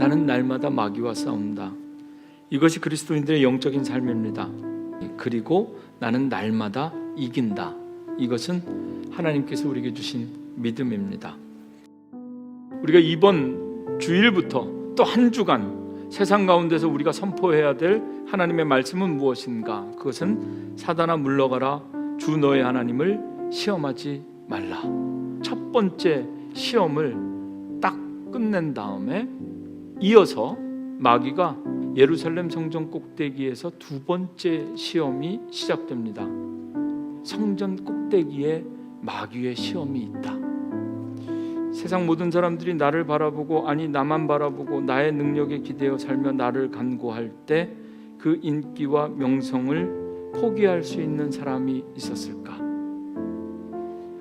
나는 날마다 마귀와 싸운다. 이것이 그리스도인들의 영적인 삶입니다. 그리고 나는 날마다 이긴다. 이것은 하나님께서 우리에게 주신 믿음입니다. 우리가 이번 주일부터 또 한 주간 세상 가운데서 우리가 선포해야 될 하나님의 말씀은 무엇인가? 그것은 사단아 물러가라 주 너의 하나님을 시험하지 말라. 첫 번째 시험을 딱 끝낸 다음에 이어서 마귀가 예루살렘 성전 꼭대기에서 두 번째 시험이 시작됩니다. 성전 꼭대기에 마귀의 시험이 있다. 세상 모든 사람들이 나를 바라보고 아니 나만 바라보고 나의 능력에 기대어 살며 나를 간구할 때 그 인기와 명성을 포기할 수 있는 사람이 있었을까?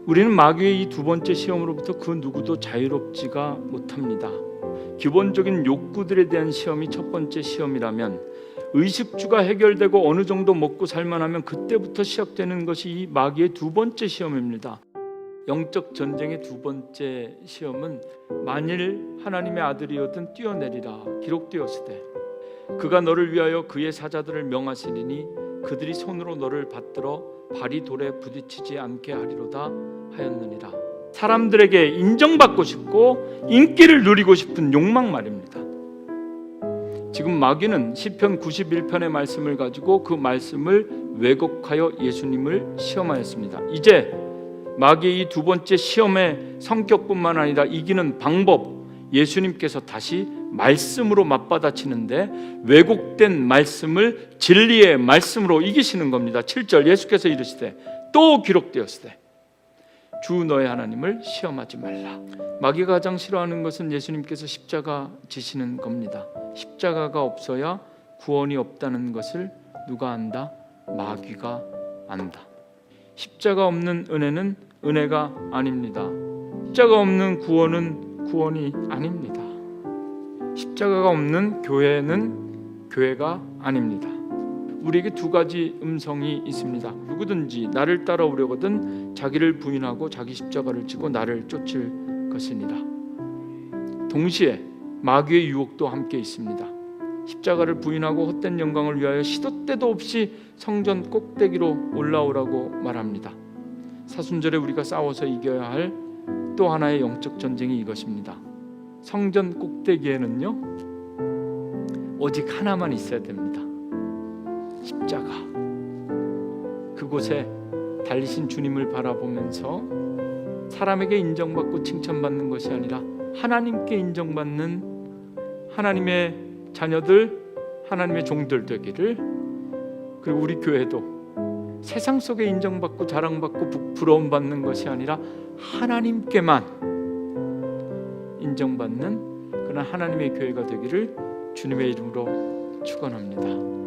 우리는 마귀의 이 두 번째 시험으로부터 그 누구도 자유롭지가 못합니다. 기본적인 욕구들에 대한 시험이 첫 번째 시험이라면 의식주가 해결되고 어느 정도 먹고 살만하면 그때부터 시작되는 것이 이 마귀의 두 번째 시험입니다. 영적 전쟁의 두 번째 시험은 만일 하나님의 아들이었든 뛰어내리라 기록되었으되 그가 너를 위하여 그의 사자들을 명하시리니 그들이 손으로 너를 받들어 발이 돌에 부딪히지 않게 하리로다 하였느니라. 사람들에게 인정받고 싶고 인기를 누리고 싶은 욕망 말입니다. 지금 마귀는 시편 91편의 말씀을 가지고 그 말씀을 왜곡하여 예수님을 시험하였습니다. 이제 마귀의 이두 번째 시험의 성격뿐만 아니라 이기는 방법 예수님께서 다시 말씀으로 맞받아치는데 왜곡된 말씀을 진리의 말씀으로 이기시는 겁니다. 7절 예수께서 이르시되 또 기록되었으되 주 너의 하나님을 시험하지 말라. 마귀가 가장 싫어하는 것은 예수님께서 십자가 지시는 겁니다. 십자가가 없어야 구원이 없다는 것을 누가 안다? 마귀가 안다. 십자가 없는 은혜는 은혜가 아닙니다. 십자가 없는 구원은 구원이 아닙니다. 십자가가 없는 교회는 교회가 아닙니다. 우리에게 두 가지 음성이 있습니다. 누구든지 나를 따라오려거든 자기를 부인하고 자기 십자가를 지고 나를 쫓을 것이니라. 동시에 마귀의 유혹도 함께 있습니다. 십자가를 부인하고 헛된 영광을 위하여 시도 때도 없이 성전 꼭대기로 올라오라고 말합니다. 사순절에 우리가 싸워서 이겨야 할 또 하나의 영적 전쟁이 이것입니다. 성전 꼭대기에는요 오직 하나만 있어야 됩니다. 십자가. 그곳에 달리신 주님을 바라보면서 사람에게 인정받고 칭찬받는 것이 아니라 하나님께 인정받는 하나님의 자녀들, 하나님의 종들 되기를 그리고 우리 교회도 세상 속에 인정받고 자랑받고 부- 부러움 받는 것이 아니라 하나님께만 인정받는 그런 하나님의 교회가 되기를 주님의 이름으로 축원합니다.